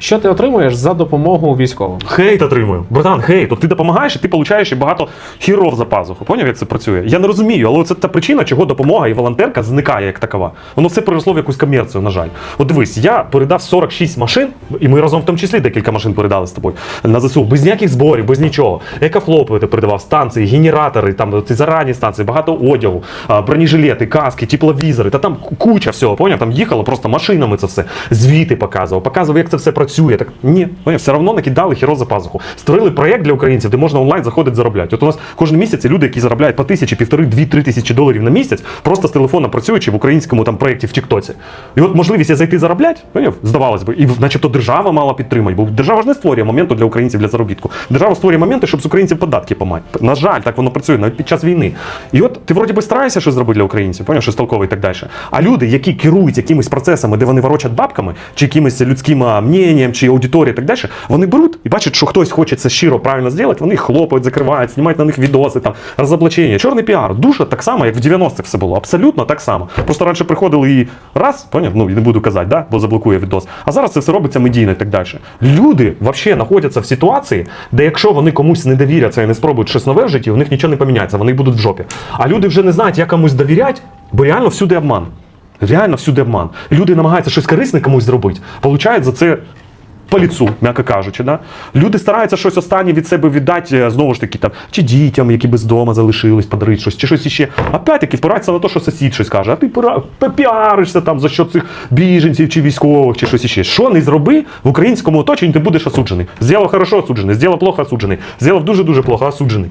Що ти отримуєш за допомогу військовим? Хейт отримую. Братан, хейт. От ти допомагаєш, і ти получаєш і багато хіров за пазуху. Поняв, як це працює? Я не розумію, але це та причина, чого допомога і волонтерка зникає як такова. Воно все переросло в якусь комерцію, на жаль. От дивись, я передав 46 машин, і ми разом в тому числі декілька машин передали з тобою на ЗСУ, без ніяких зборів, без нічого. Екофлопи ти передавав, станції, генератори, там ці зарані станції, багато одягу, бронежилети, каски, тепловізори, та там куча всього, поняв? Там їхало просто машинами це все. Звіти показував, показував, як це все працює. Так ні, поняв, все одно накидали хіро за пазуху. Створили проєкт для українців, де можна онлайн заходити заробляти. От у нас кожен місяць люди, які заробляють по тисячі, півтори, дві, три тисячі доларів на місяць, просто з телефона працюючи в українському там проєкті в Тіктоці. І от можливість зайти заробляти, поняв, здавалось би, і начебто держава мала підтримати, бо держава ж не створює моменту для українців для заробітку. Держава створює моменти, щоб з українців податки помати. На жаль, так воно працює навіть під час війни. І от ти вроді би стараєшся щось зробити для українців, поняв, щось толкове і так далі. А люди, які керують якимись процесами, де вони ворочать бабками, чи якимось людським а, мненням, чи аудиторією і так далі, вони беруть і бачать, що хтось хоче це щиро правильно зробити, вони хлопають, закривають, знімають на них відоси, там розоблачення. Чорний піар. Дуже так само, як в 90-х все було. Абсолютно так само. Просто раніше приходили і раз, поняв, ну не буду казати, да, бо заблокує відос. А зараз це все робиться медійно і так далі. Люди взагалі знаходяться в ситуації, де якщо вони комусь не довіряться і не спробують щось нове в житті, у них нічого не поміняється, вони будуть в жопі. А люди вже не знають, як комусь довіряти, бо реально всюди обман. Реально всюди обман. Люди намагаються щось корисне комусь зробити, получають за це по ліцу, м'яко кажучи. Да? Люди стараються щось останнє від себе віддати, е, знову ж таки, там, чи дітям, які без дома залишились, подарити щось, чи щось іще. Опять-таки, впираються на те, що сусід щось каже, а ти піаришся там за що цих біженців чи військових, чи щось іще. Що не зроби в українському оточенні, ти будеш осуджений. Зробив хорошо осуджений, зробив плохо осуджений, зробив дуже-дуже плохо осуджений.